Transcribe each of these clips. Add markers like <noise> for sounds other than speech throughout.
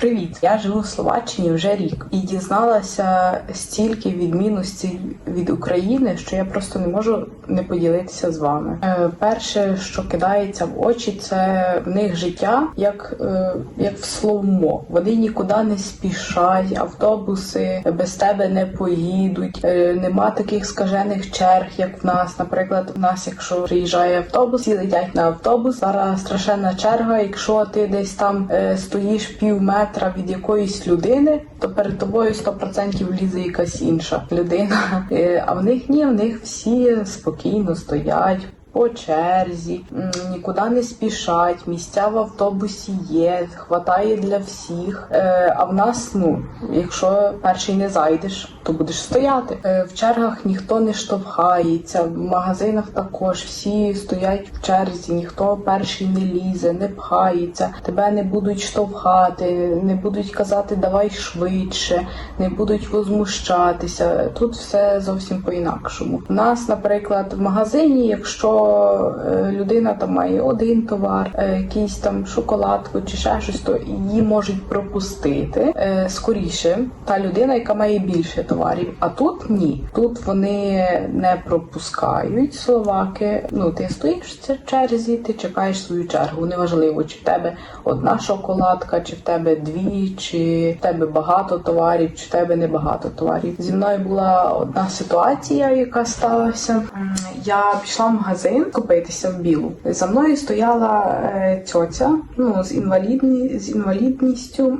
Привіт! Я живу в Словаччині вже рік і дізналася стільки відмінностей від України, що я просто не можу не поділитися з вами. Е, перше, що кидається в очі, це в них життя, як, е, як в словмо. Вони нікуди не спішать, автобуси без тебе не поїдуть. Е, нема таких скажених черг, як в нас. Наприклад, в нас, якщо приїжджає автобус, всі летять на автобус. Зараз страшенна черга. Якщо ти десь там е, стоїш пів метра від якоїсь людини, то перед тобою 100% лізе якась інша людина. Е, А в них ні, в них всі спокійно стоять. По черзі, нікуди не спішать, місця в автобусі є, хватає для всіх. Е, а в нас, ну, якщо перший не зайдеш, то будеш стояти. Е, в чергах ніхто не штовхається, в магазинах також всі стоять в черзі, ніхто перший не лізе, не пхається, тебе не будуть штовхати, не будуть казати давай швидше, не будуть возмущатися. Тут все зовсім по-інакшому. У нас, наприклад, в магазині, якщо е, людина там має один товар, е, якийсь там шоколадку чи ще щось, то її можуть пропустити е, скоріше та людина, яка має більше товарів. А тут ні. Тут вони не пропускають словаки. Ну, ти стоїш в черзі, ти чекаєш свою чергу. Неважливо, чи в тебе одна шоколадка, чи в тебе дві, чи в тебе багато товарів, чи в тебе небагато товарів. Зі мною була одна ситуація, яка сталася. Я пішла в магазин купитися в білу. За мною стояла е, тьотя, ну з інвалідні з інвалідністю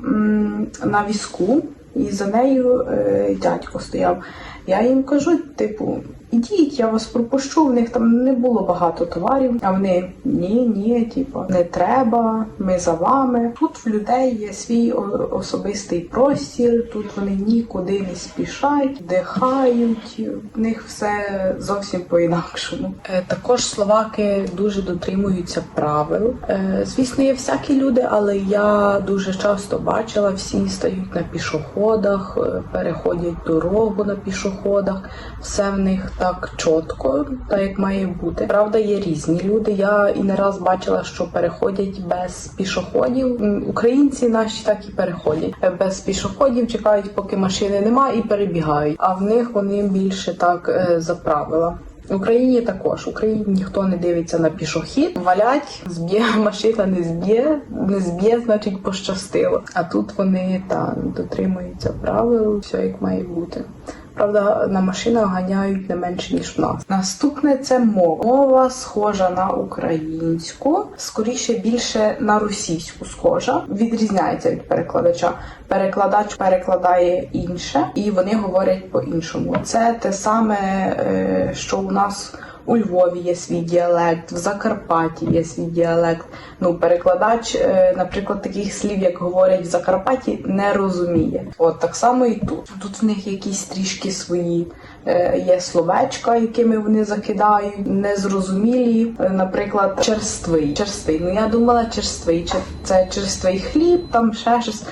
на візку, і за нею е, дядько стояв. Я їм кажу, типу, ідіть, я вас пропущу. В них там не було багато товарів. А вони ні, ні, типу, не треба, ми за вами. Тут в людей є свій особистий простір, тут вони нікуди не спішать, дихають. В них все зовсім по-інакшому. Е, Також словаки дуже дотримуються правил. Е, Звісно, є всякі люди, але я дуже часто бачила, всі стають на пішоходах, е, переходять дорогу на пішоходах. Все в них так чітко, так як має бути. Правда, є різні люди. Я і не раз бачила, що переходять без пішоходів. Українці наші так і переходять Е, без пішоходів, чекають, поки машини нема, і перебігають. А в них вони більше так е, за правила. В Україні також в Україні ніхто не дивиться на пішохід, валять, зб'є <laughs> машина, не зб'є, не зб'є, значить пощастило. А тут вони та дотримуються правил, все як має бути. Правда, на машинах ганяють не менше ніж в нас. Наступне це мова. Мова схожа на українську, скоріше більше на російську схожа. Відрізняється від перекладача. Перекладач перекладає інше, і вони говорять по-іншому. Це те саме, е, що у нас. У Львові є свій діалект, в Закарпатті є свій діалект. Ну, перекладач, е, наприклад, таких слів, як говорять в Закарпатті, не розуміє. От так само і тут. Тут в них якісь трішки свої е, є словечка, якими вони закидають, незрозумілі. Е, Наприклад, черствий. Черствий. Ну я думала, черствий. Це черствий хліб, там ще щось.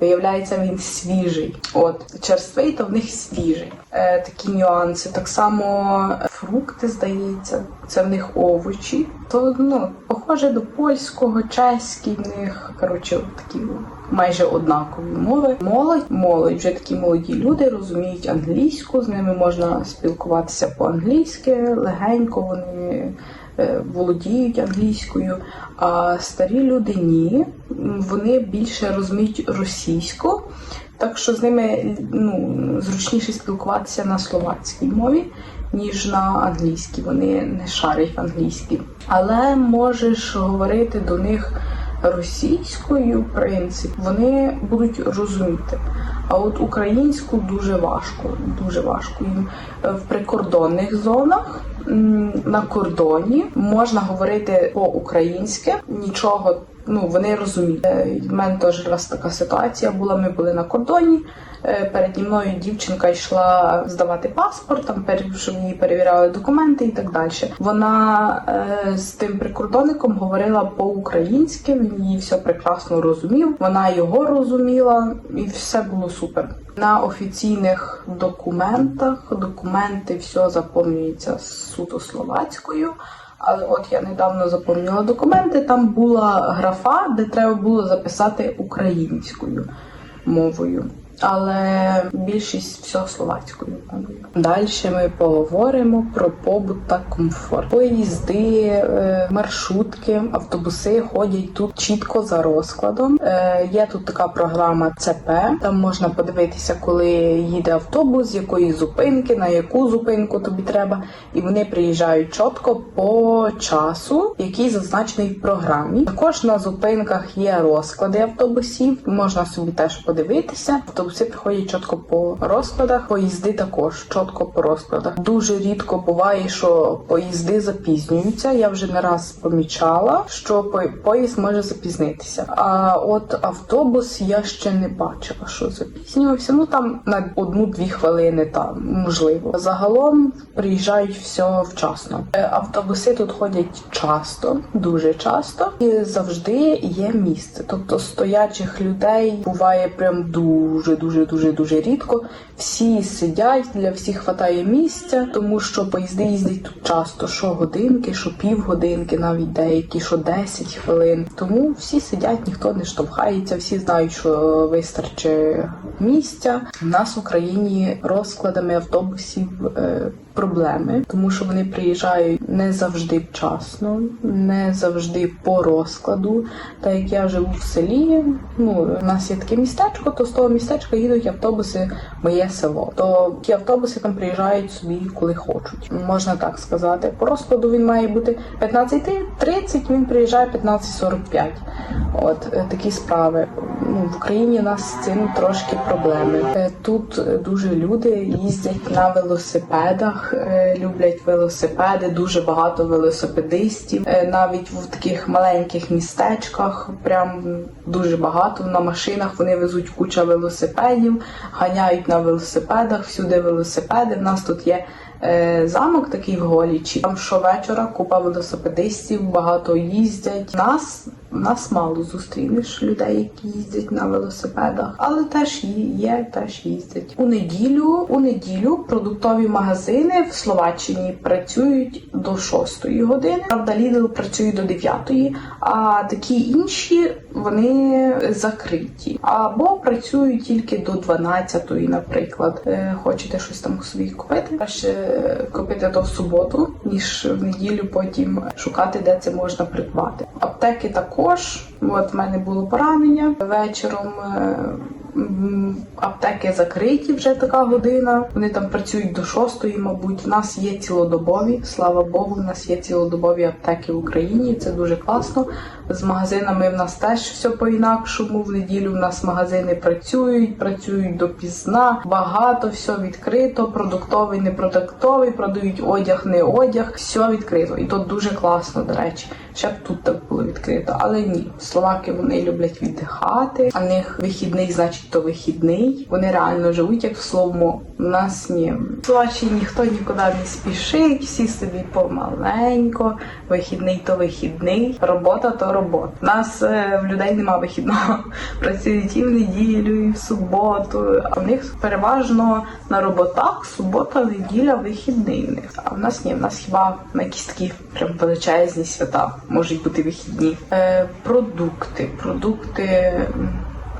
Виявляється, він свіжий. От черствий, то в них свіжий. Е, такі нюанси. Так само фрукти, здається, це в них овочі. То ну, похоже до польського, чеський в них. Коротше, такі майже однакові мови. Молодь, молодь, вже такі молоді люди розуміють англійську, з ними можна спілкуватися по-англійськи, легенько вони. е, Володіють англійською, а старі люди ні. Вони більше розуміють російську, так що з ними ну, зручніше спілкуватися на словацькій мові, ніж на англійській. Вони не шарять в англійській. Але можеш говорити до них російською, в принципі, вони будуть розуміти. А от українську дуже важко, дуже важко їм Е, в прикордонних зонах. На кордоні можна говорити по-українськи, нічого ну вони розуміють. Е, В мене теж раз така ситуація була. Ми були на кордоні. е, Переді мною дівчинка йшла здавати паспорт, там щоб її перевіряли документи і так далі. Вона е, з тим прикордонником говорила по-українськи. Він її все прекрасно розумів. Вона його розуміла, і все було супер. На офіційних документах документи все заповнюється суто словацькою. Але от я недавно заповнила документи, там була графа, де треба було записати українською мовою. Але більшість все словацькою. Далі ми поговоримо про побут та комфорт. Поїзди, е, маршрутки, автобуси ходять тут чітко за розкладом. Е, Є тут така програма ЦП. Там можна подивитися, коли їде автобус, якої зупинки, на яку зупинку тобі треба, і вони приїжджають чітко по часу, який зазначений в програмі. Також на зупинках є розклади автобусів. Можна собі теж подивитися. Автобуси приходять чітко по розкладах. Поїзди також чітко по розкладах. Дуже рідко буває, що поїзди запізнюються. Я вже не раз помічала, що по- поїзд може запізнитися. А от автобус я ще не бачила, що запізнювався. Ну там на одну-дві хвилини там можливо. Загалом приїжджають все вчасно. Е, Автобуси тут ходять часто, дуже часто, і завжди є місце. Тобто стоячих людей буває прям дуже, дуже, дуже, дуже рідко. Всі сидять, для всіх хватає місця, тому що поїзди їздять тут часто, що годинки, що півгодинки, навіть деякі, що 10 хвилин. Тому всі сидять, ніхто не штовхається, всі знають, що вистачить місця. У нас в Україні розкладами автобусів. е, Проблеми, тому що вони приїжджають не завжди вчасно, не завжди по розкладу. Та як я живу в селі, ну у нас є таке містечко, то з того містечка їдуть автобуси в село. То ті автобуси там приїжджають собі коли хочуть. Можна так сказати. По розкладу він має бути 15.30, він приїжджає 15.45. От е, такі справи. Ну, в Україні у нас з цим трошки проблеми. Е, Тут е, дуже люди їздять на велосипедах, люблять велосипеди, дуже багато велосипедистів. Навіть в таких маленьких містечках, прям дуже багато на машинах вони везуть куча велосипедів, ганяють на велосипедах, всюди велосипеди. В нас тут є е, замок такий в Голічі. Там щовечора купа велосипедистів, багато їздять. Нас нас мало зустрінеш людей, які їздять на велосипедах, але теж є, теж їздять. У неділю, у неділю продуктові магазини в Словаччині працюють до 6 години. Правда, Lidl працює до 9, а такі інші вони закриті. Або працюють тільки до 12, наприклад. Е, Хочете щось там собі купити? Краще купити то в суботу, ніж в неділю потім шукати, де це можна придбати. Аптеки також. От в мене було поранення вечором. Аптеки закриті вже така година. Вони там працюють до шостої, мабуть. В нас є цілодобові. Слава Богу, в нас є цілодобові аптеки в Україні. Це дуже класно. З магазинами в нас теж все по-інакшому. В неділю в нас магазини працюють, працюють допізна. Багато все відкрито. Продуктовий, не продуктовий, продають одяг, не одяг. Все відкрито. І то дуже класно, до речі. Ще б тут так було відкрито. Але ні, словаки вони люблять віддихати. А них вихідний, значить, то вихідний. Вони реально живуть як в словому. У нас ні. В ніхто нікуди не спішить, всі собі помаленько. Вихідний то вихідний, робота то робота. У нас е, в людей нема вихідного. <laughs> Працюють і в неділю, і в суботу. А в них переважно на роботах субота, неділя, вихідний в них. А в нас ні, в нас хіба на якісь такі прям величезні свята можуть бути вихідні. Е, продукти, продукти.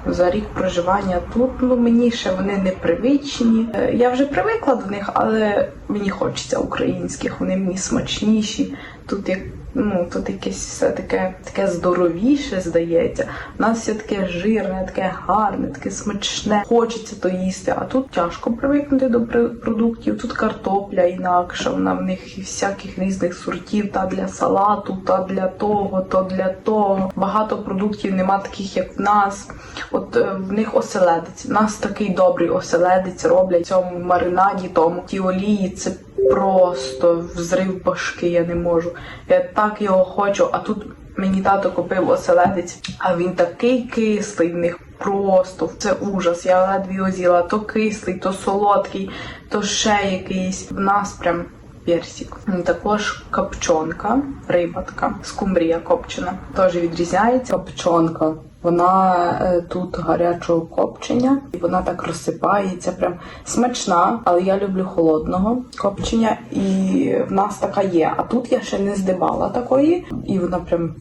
За рік проживання тут. Ну мені ще вони непривичні. Е, Я вже привикла до них, але мені хочеться українських, вони мені смачніші. Тут як ну тут якесь все таке таке здоровіше здається. У нас все таке жирне, таке гарне, таке смачне. Хочеться то їсти. А тут тяжко привикнути до продуктів. Тут картопля інакша, вона в них і всяких різних сортів, та для салату, та для того, то для того. Багато продуктів нема таких, як в нас. От е, в них оселедець. У нас такий добрий оселедець роблять в цьому маринаді, тому ті олії це просто взрив башки. Я не можу. Я так його хочу, а тут. Мені тато купив оселедець, а він такий кислий в них просто це ужас. Я ледве його. То кислий, то солодкий, то ще якийсь. В нас прям персик. Також копчонка, риба така, скумбрія копчена. Теж відрізняється. Копчонка Вона е, тут гарячого копчення, і вона так розсипається, прям смачна, але я люблю холодного копчення, і в нас така є. А тут я ще не здимала такої, і вона прям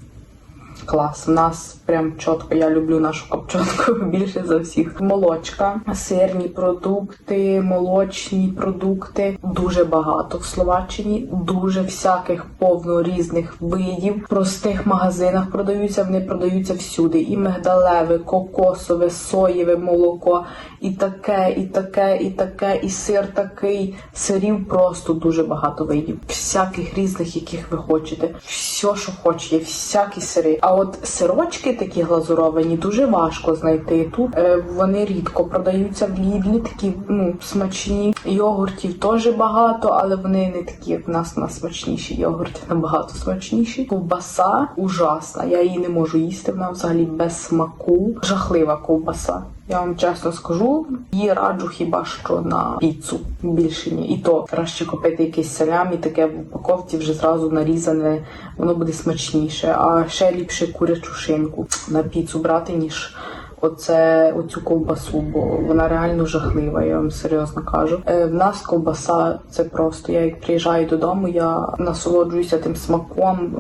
Клас, у нас прям чітко. Я люблю нашу копчонку <laughs> більше за всіх. Молочка, сирні продукти, молочні продукти. Дуже багато в Словаччині. Дуже всяких повно різних видів. В простих магазинах продаються. Вони продаються всюди. І мигдалеве, кокосове, соєве молоко, і таке, і таке, і таке, і сир такий. Сирів просто дуже багато видів. Всяких різних, яких ви хочете. Все, що хочете, всякі сири. А от сирочки такі глазуровані дуже важко знайти. Тут е, вони рідко продаються в Лідлі, такі ну смачні. Йогуртів теж багато, але вони не такі, як в нас. на смачніші йогурти, набагато смачніші. Ковбаса ужасна. Я її не можу їсти. Вона взагалі без смаку. Жахлива ковбаса. Я вам чесно скажу, її раджу хіба що на піцу більше ні. І то краще купити якийсь салямі, таке в упаковці вже зразу нарізане, воно буде смачніше. А ще ліпше курячу шинку на піцу брати, ніж оце оцю ковбасу, бо вона реально жахлива, я вам серйозно кажу. Е, в нас ковбаса це просто. Я як приїжджаю додому, я насолоджуюся тим смаком.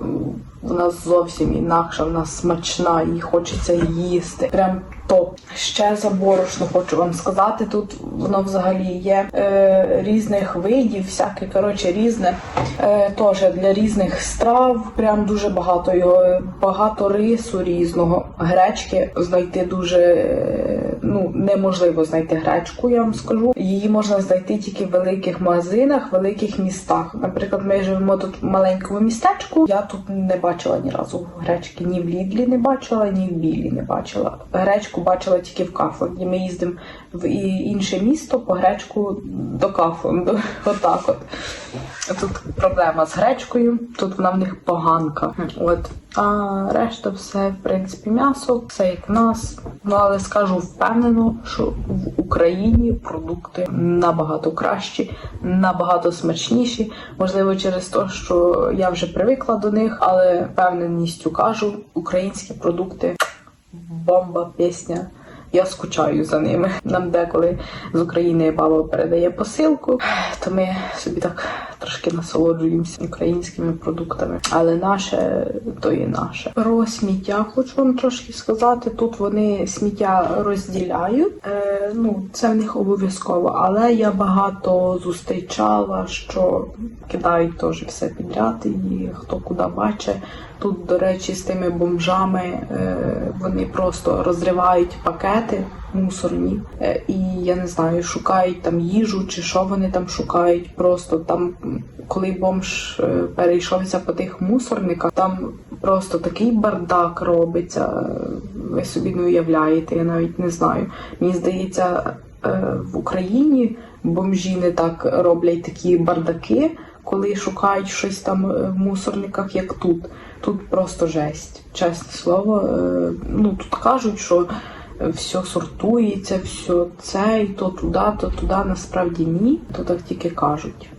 Вона зовсім інакша, вона смачна, її хочеться їсти. Прям топ. Ще за борошно хочу вам сказати. Тут воно взагалі є е, різних видів, всяке коротше різне. Е, Теж для різних страв. Прям дуже багато його, багато рису різного. Гречки знайти дуже е, ну неможливо знайти гречку. Я вам скажу. Її можна знайти тільки в великих магазинах, великих містах. Наприклад, ми живемо тут в маленькому містечку. Я тут не бачила ні разу гречки. Ні в Лідлі не бачила, ні в Білі не бачила. Гречку бачила тільки в Кафланді. Ми їздимо в інше місто по гречку до Кафленду. Отак от. Тут проблема з гречкою, тут вона в них поганка. От. А решта все, в принципі, м'ясо, все як в нас. Ну але скажу впевнено, що в Україні продукти набагато кращі, набагато смачніші. Можливо, через те, що я вже привикла до них, але впевненістю кажу, українські продукти бомба, пісня. Я скучаю за ними. Нам деколи з України баба передає посилку, то ми собі так трошки насолоджуємося українськими продуктами. Але наше то і наше. Про сміття хочу вам трошки сказати. Тут вони сміття розділяють. Е, ну це в них обов'язково, але я багато зустрічала, що кидають теж все підряд, і хто куди бачить. Тут, до речі, з тими бомжами е, вони просто розривають пакети мусорні, е, і я не знаю, шукають там їжу чи що вони там шукають. Просто там, коли бомж е, перейшовся по тих мусорниках, там просто такий бардак робиться. Ви собі не уявляєте, я навіть не знаю. Мені здається, в Україні бомжі не так роблять такі бардаки, коли шукають щось там е, в мусорниках, як тут. Тут просто жесть. Чесне слово. Е, Ну тут кажуть, що е, все сортується, все це і то туди, то туди. Насправді ні. То так тільки кажуть.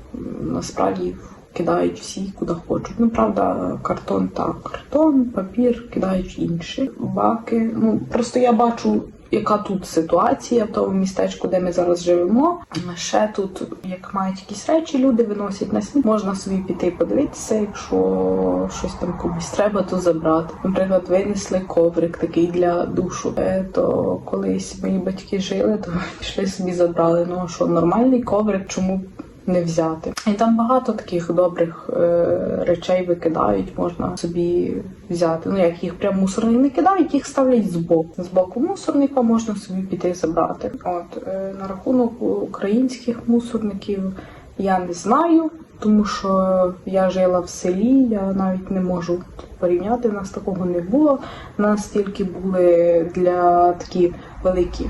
Насправді кидають всі куди хочуть. Ну правда, картон так, картон, папір кидають інші баки. Ну просто я бачу. Яка тут ситуація в тому містечку, де ми зараз живемо? Ще тут, як мають якісь речі, люди виносять на сміт. Можна собі піти подивитися, якщо щось там комусь треба, то забрати. Наприклад, винесли коврик такий для душу. Е, То колись мої батьки жили, то <laughs> пішли собі забрали. Ну що нормальний коврик, чому не взяти? І там багато таких добрих е, речей викидають, можна собі взяти. Ну як їх прям мусорник не кидають, їх ставлять збоку. З боку мусорника можна собі піти забрати. От е, на рахунок українських мусорників я не знаю, тому що я жила в селі, я навіть не можу порівняти. Нас такого не було. Нас тільки були для такі великі.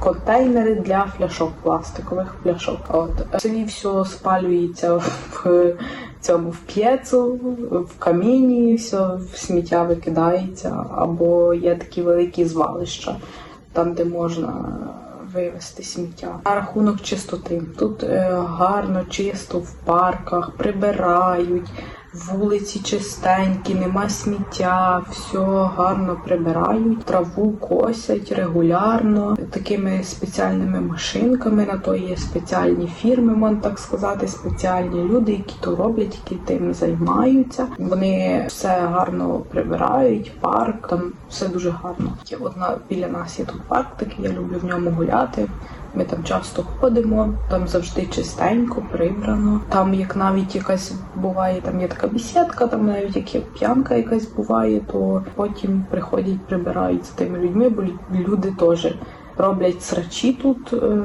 Контейнери для фляшок пластикових пляшок. От в все спалюється в <laughs> цьому в п'єцу, в каміні, все в сміття викидається, або є такі великі звалища, там де можна вивезти сміття. На рахунок чистоти. Тут е, гарно, чисто в парках, прибирають. Вулиці чистенькі, нема сміття, все гарно прибирають, траву косять регулярно такими спеціальними машинками. На то є спеціальні фірми, можна так сказати, спеціальні люди, які то роблять, які тим займаються. Вони все гарно прибирають, парк там все дуже гарно. Є одна біля нас є тут парк, такий я люблю в ньому гуляти. Ми там часто ходимо, там завжди чистенько, прибрано. Там як навіть якась буває, там є така бесідка, там навіть як є п'янка якась буває, то потім приходять, прибирають з тими людьми, бо люди теж. Роблять срачі тут, е,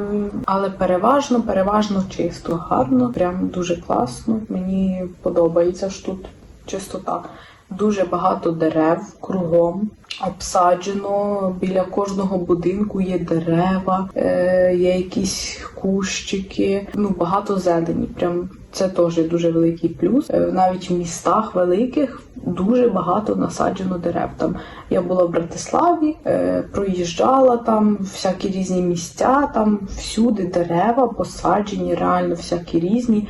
але переважно, переважно чисто, гарно, прям дуже класно. Мені подобається ж тут чистота. Дуже багато дерев кругом обсаджено. Біля кожного будинку є дерева, е, є якісь кущики. Ну багато зелені. Прям це теж дуже великий плюс. Е, Навіть в містах великих дуже багато насаджено дерев. Там я була в Братиславі, е, проїжджала там всякі різні місця. Там всюди дерева посаджені, реально всякі різні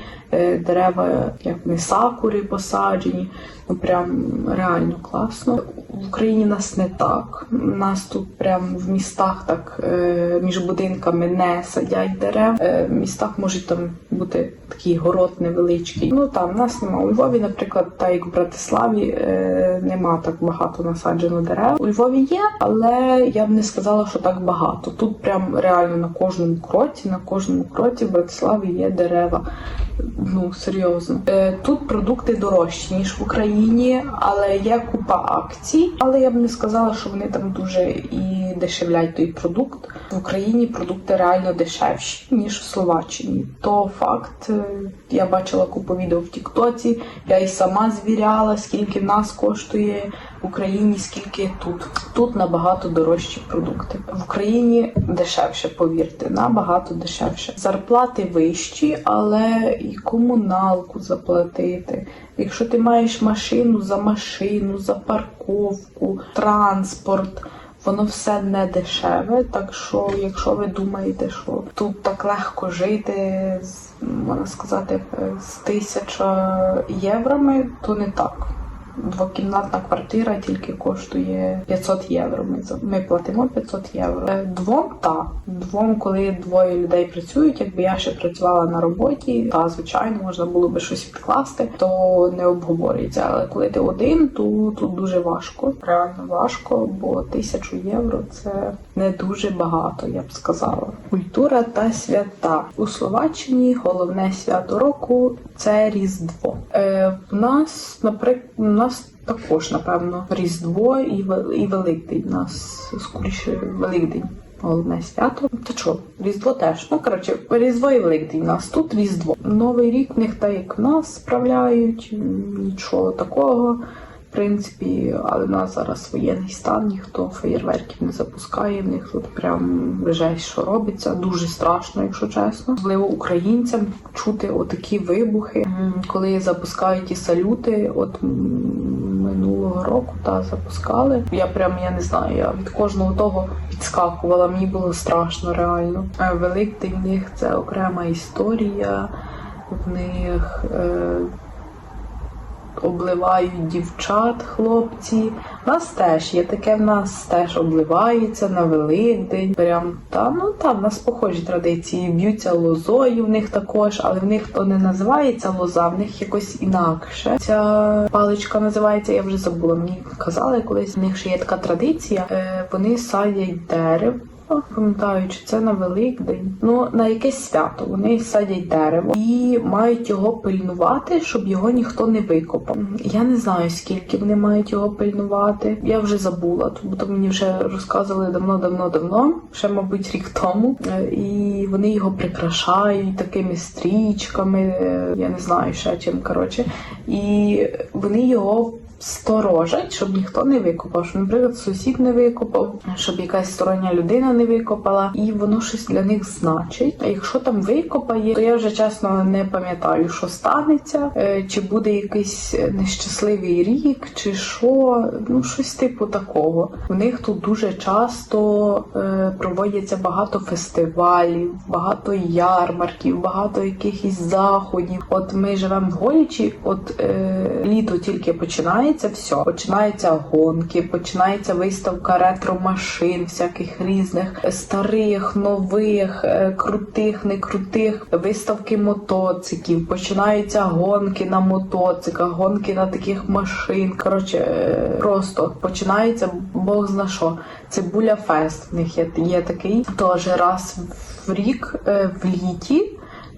дерева, як не сакури посаджені. Ну прям реально класно. В Україні нас не так. Нас тут прям в містах так е, між будинками не садять дерев. Е, в містах можуть там бути такий город невеличкий. Ну там нас нема. У Львові, наприклад, так як в Братиславі, е, нема так багато насаджено дерев. У Львові є, але я б не сказала, що так багато. Тут прям реально на кожному кроці, на кожному кроці в Братиславі є дерева. Ну серйозно. Е, тут продукти дорожчі ніж в Україні, але є купа акцій. Але я б не сказала, що вони там дуже і дешевлять той продукт. В Україні продукти реально дешевші ніж в Словаччині. То факт. Е, Я бачила купу відео в Тіктоці. Я і сама звіряла, скільки в нас коштує в Україні, скільки тут. Тут набагато дорожчі продукти. В Україні дешевше, повірте, набагато дешевше. Зарплати вищі, але і комуналку заплатити. Якщо ти маєш машину за машину, за парковку, транспорт. Воно все не дешеве, так що, якщо ви думаєте, що тут так легко жити, можна сказати, з тисяча євроми, то не так. Двокімнатна квартира тільки коштує 500 євро. Ми, ми платимо 500 євро. Е, Двом та Двом, коли двоє людей працюють, якби я ще працювала на роботі, та звичайно можна було би щось відкласти, то не обговорюється. Але коли ти один, то тут дуже важко. Реально важко, бо тисячу євро це не дуже багато, я б сказала. Культура та свята у Словаччині головне свято року це Різдво. Е, в нас, наприклад, у нас також, напевно, Різдво і, і Великдень. У нас скоріше Великдень. Головне свято. Та що, Різдво теж. Ну, коротше, Різдво і Великдень. У нас тут Різдво. Новий рік в них так як в нас справляють, нічого такого. Принципі, але в нас зараз воєнний стан, ніхто феєрверків не запускає, в них тут прям жесть, що робиться. Дуже страшно, якщо чесно. Можливо, українцям чути отакі вибухи, коли запускають ті салюти. От минулого року та запускали. Я прям я не знаю, я від кожного того підскакувала. Мені було страшно реально. Е, Великдень в них це окрема історія. В них е, обливають дівчат, хлопці. У нас теж є таке, в нас теж обливаються на Великдень. Прям та ну там в нас похожі традиції. Б'ються лозою в них також, але в них то не називається лоза, в них якось інакше. Ця паличка називається, я вже забула. Мені казали колись. В них ще є така традиція. Е, вони садять дерево. Пам'ятаю, чи це на Великдень. Ну, на якесь свято вони садять дерево і мають його пильнувати, щоб його ніхто не викопав. Я не знаю, скільки вони мають його пильнувати. Я вже забула, тому то мені вже розказували давно-давно-давно, ще, мабуть, рік тому. Е, І вони його прикрашають такими стрічками, е, я не знаю ще чим, коротше. І вони його сторожать, щоб ніхто не викопав. Щоб, наприклад, сусід не викопав, щоб якась стороння людина не викопала, і воно щось для них значить. А якщо там викопає, то я вже чесно не пам'ятаю, що станеться, е, чи буде якийсь нещасливий рік, чи що, ну щось типу такого. У них тут дуже часто е, проводяться багато фестивалів, багато ярмарків, багато якихось заходів. От ми живемо в Голічі, от е, літо тільки починається, все. Починаються гонки, починається виставка ретро-машин, всяких різних старих, нових, е, крутих, не крутих, виставки мотоциклів, починаються гонки на мотоциклах, гонки на таких машин. Коротше, е, просто починається Бог зна що. Цибуля фест. В них є, є такий теж раз в рік е, в літі.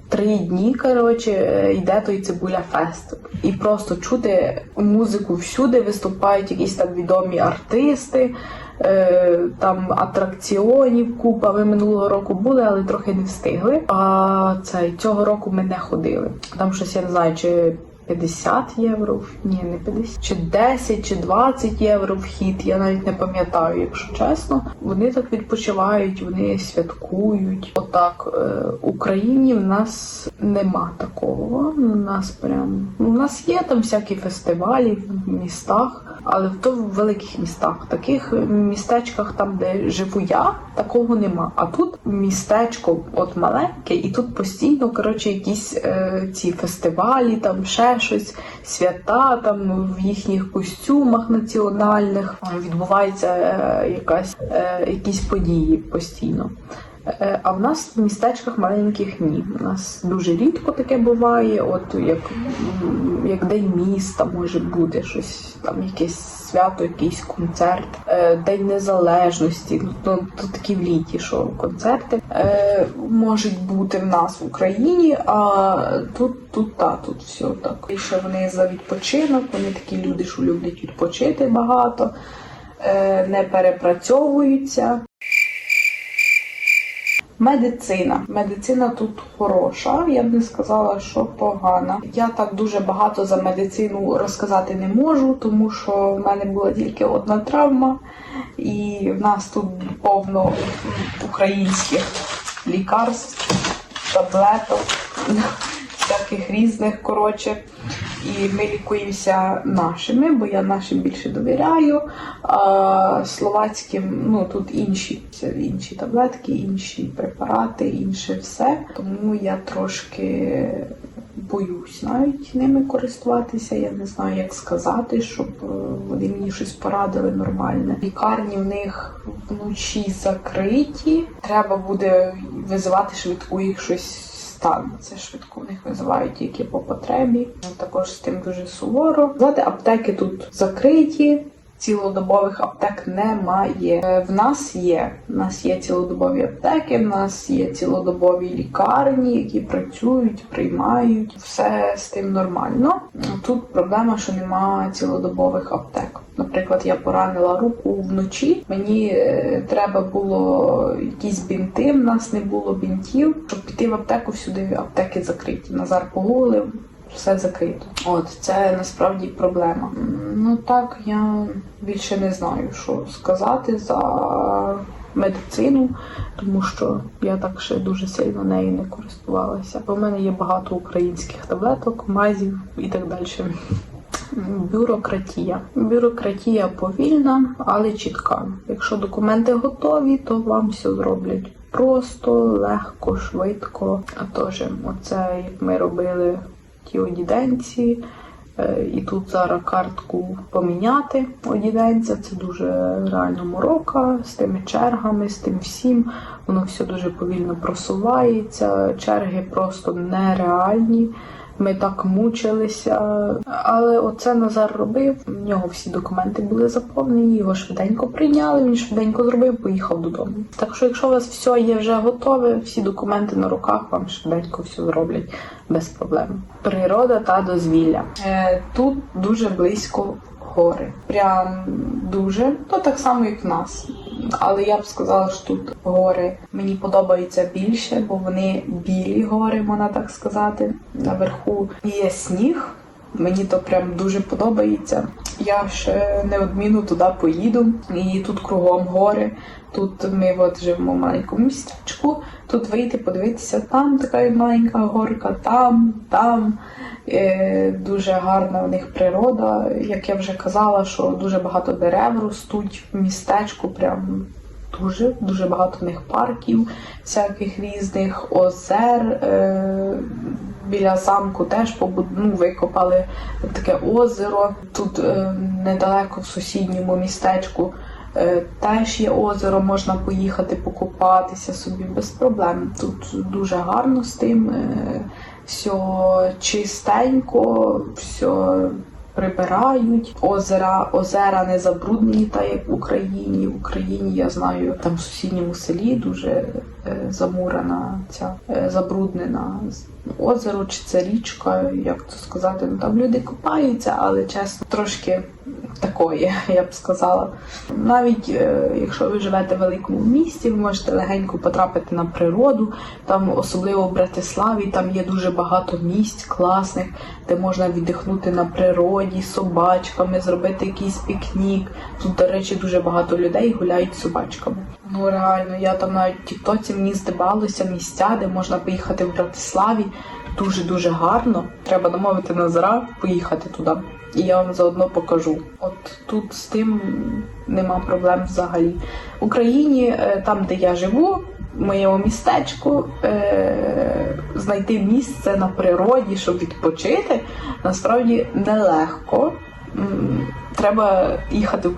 Три дні, коротше, е, йде той цибуля фест. І просто чути музику всюди, виступають якісь там відомі артисти, е, там атракціонів купа. Ми минулого року були, але трохи не встигли. А цей цього року ми не ходили. Там щось я не знаю, чи 50 євро, ні, не 50, чи 10, чи 20 євро вхід, я навіть не пам'ятаю, якщо чесно. Вони так відпочивають, вони святкують. Отак е, Україні в нас нема такого. У нас прям у нас є там всякі фестивалі в містах. Але то в великих містах, в таких містечках, там де живу я, такого нема. А тут містечко от маленьке, і тут постійно коротше якісь е, ці фестивалі, там ще щось, свята там в їхніх костюмах національних відбувається е, якась е, якісь події постійно. Е, А в нас в містечках маленьких ні. У нас дуже рідко таке буває. От як, як День міста може бути щось, там якесь свято, якийсь концерт, Е, День Незалежності. Ну, то, то такі в літі, що концерти е, можуть бути в нас в Україні, а тут, тут та, тут все так. І ще вони за відпочинок, вони такі люди, що люблять відпочити багато, не перепрацьовуються. Медицина. Медицина тут хороша. Я б не сказала, що погана. Я так дуже багато за медицину розказати не можу, тому що в мене була тільки одна травма, і в нас тут повно українських лікарств, таблеток, всяких різних. Коротше. І ми лікуємося нашими, бо я нашим більше довіряю. А словацьким, ну тут інші, інші таблетки, інші препарати, інше все. Тому я трошки боюсь навіть ними користуватися. Я не знаю, як сказати, щоб е, вони мені щось порадили нормальне. Лікарні в них вночі закриті. Треба буде визивати швидку їх щось Це швидко в них визивають тільки по потребі. Також з тим дуже суворо. Знаєте, аптеки тут закриті. Цілодобових аптек немає. Е, В нас є. В нас є цілодобові аптеки, в нас є цілодобові лікарні, які працюють, приймають. Все з тим нормально. Тут проблема, що немає цілодобових аптек. Наприклад, я поранила руку вночі. Мені е, треба було якісь бінти. В нас не було бінтів. Щоб піти в аптеку, всюди аптеки закриті. Назар погулив, все закрито. От це насправді проблема. Ну так я більше не знаю, що сказати за медицину, тому що я так ще дуже сильно нею не користувалася. У мене є багато українських таблеток, мазів і так далі. Бюрократія. Бюрократія повільна, але чітка. Якщо документи готові, то вам все зроблять просто, легко, швидко. А теж, оце як ми робили ті одіденці. Е, І тут зараз картку поміняти одіденця. Це дуже реально морока з тими чергами, з тим всім. Воно все дуже повільно просувається. Черги просто нереальні. Ми так мучилися. Але оце Назар робив. У нього всі документи були заповнені, його швиденько прийняли, він швиденько зробив, поїхав додому. Так що, якщо у вас все є вже готове, всі документи на руках, вам швиденько все зроблять без проблем. Природа та дозвілля. Е, тут дуже близько гори. Прям дуже. То так само, як в нас. Але я б сказала, що тут гори мені подобаються більше, бо вони білі гори, можна так сказати. Наверху є сніг. Мені то прям дуже подобається. Я ще неодмінно туди поїду. І тут кругом гори. Тут ми от живемо в маленькому містечку. Тут вийти, подивитися, там така маленька горка, там, там. Е, дуже гарна в них природа. Як я вже казала, що дуже багато дерев ростуть в містечку. Прям дуже дуже багато в них парків, всяких різних озер. Е, біля замку теж побуд- ну, викопали таке озеро. Тут е, недалеко в сусідньому містечку. Е, Теж є озеро, можна поїхати покупатися собі без проблем. Тут дуже гарно з тим, е, все чистенько, все прибирають. Озера, озера не забруднені, так як в Україні. В Україні я знаю, там в сусідньому селі дуже замурена ця е, забруднена озеро чи це річка, як це сказати. Ну там люди купаються, але чесно, трошки такої, я б сказала. Навіть е, якщо ви живете в великому місті, ви можете легенько потрапити на природу. Там, особливо в Братиславі, там є дуже багато місць класних, де можна віддихнути на природі собачками, зробити якийсь пікнік. Тут, до речі, дуже багато людей гуляють з собачками. Ну реально, я там навіть в Тіктоці мені здавалося місця, де можна поїхати в Братиславі. Дуже дуже гарно. Треба домовити Назара, поїхати туди. І я вам заодно покажу. От тут з тим нема проблем взагалі. В Україні, е, там, де я живу, в моєму містечку, е, знайти місце на природі, щоб відпочити, насправді нелегко. Треба їхати в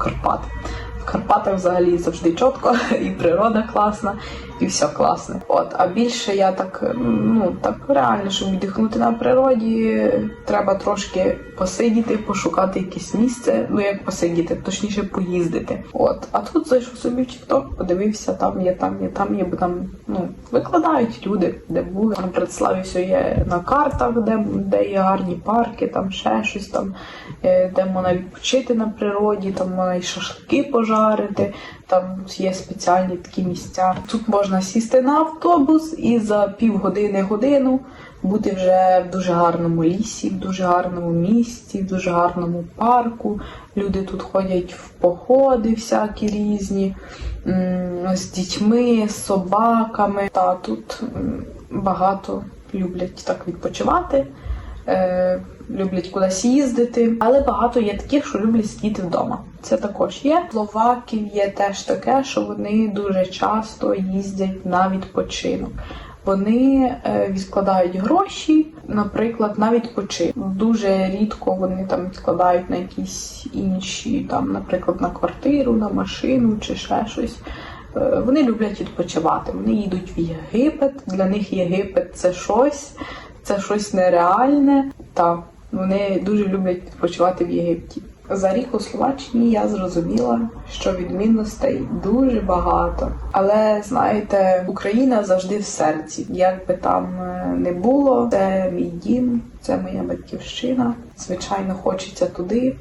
Карпати. Взагалі завжди чітко, <laughs> і природа класна, і все класне. От, а більше я так, ну так реально, щоб віддихнути на природі, треба трошки посидіти, пошукати якесь місце. Ну як посидіти, точніше поїздити. От, а тут зайшов собі в TikTok, подивився, там є, там є, там є, бо там ну викладають люди, де були. На Братиславі все є на картах, де, де є гарні парки, там ще щось там, е, де можна відпочити на природі, там можна і шашлики пожарити, там є спеціальні такі місця. Тут можна сісти на автобус і за півгодини годину бути вже в дуже гарному лісі, в дуже гарному місті, в дуже гарному парку. Люди тут ходять в походи всякі різні, з дітьми, з собаками. Та тут багато люблять так відпочивати. Люблять кудись їздити, але багато є таких, що люблять сидіти вдома. Це також є. Словаків є теж таке, що вони дуже часто їздять на відпочинок. Вони е, відкладають гроші, наприклад, на відпочинок. Дуже рідко вони там відкладають на якісь інші, там, наприклад, на квартиру, на машину чи ще щось. Е, Вони люблять відпочивати. Вони їдуть в Єгипет. Для них Єгипет це щось, це щось нереальне. Так, вони дуже люблять відпочивати в Єгипті. За рік у Словаччині я зрозуміла, що відмінностей дуже багато. Але знаєте, Україна завжди в серці. Як би там е, не було, це мій дім, це моя батьківщина. Звичайно, хочеться туди.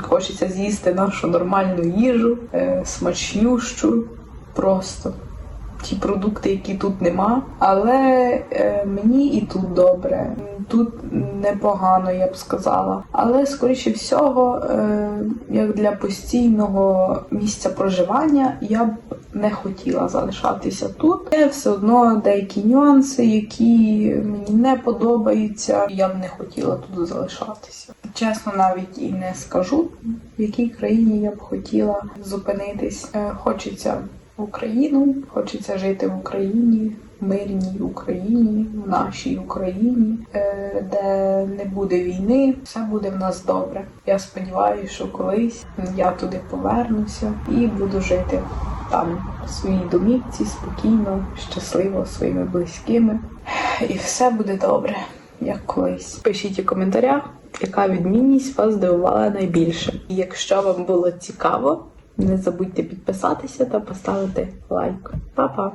Хочеться з'їсти нашу нормальну їжу, е, смачнющу, просто ті продукти, які тут нема. Але е, мені і тут добре. Тут непогано, я б сказала. Але скоріше всього, е, як для постійного місця проживання, я б не хотіла залишатися тут. Є все одно деякі нюанси, які мені не подобаються. Я б не хотіла тут залишатися. Чесно, навіть і не скажу, в якій країні я б хотіла зупинитись. Е, Хочеться Україну, хочеться жити в Україні, в мирній Україні, в нашій Україні, е, де не буде війни, все буде в нас добре. Я сподіваюся, що колись я туди повернуся і буду жити там в своїй домівці спокійно, щасливо своїми близькими. І все буде добре, як колись. Пишіть у коментарях, яка відмінність вас здивувала найбільше. І якщо вам було цікаво, не забудьте підписатися та поставити лайк. Па-па!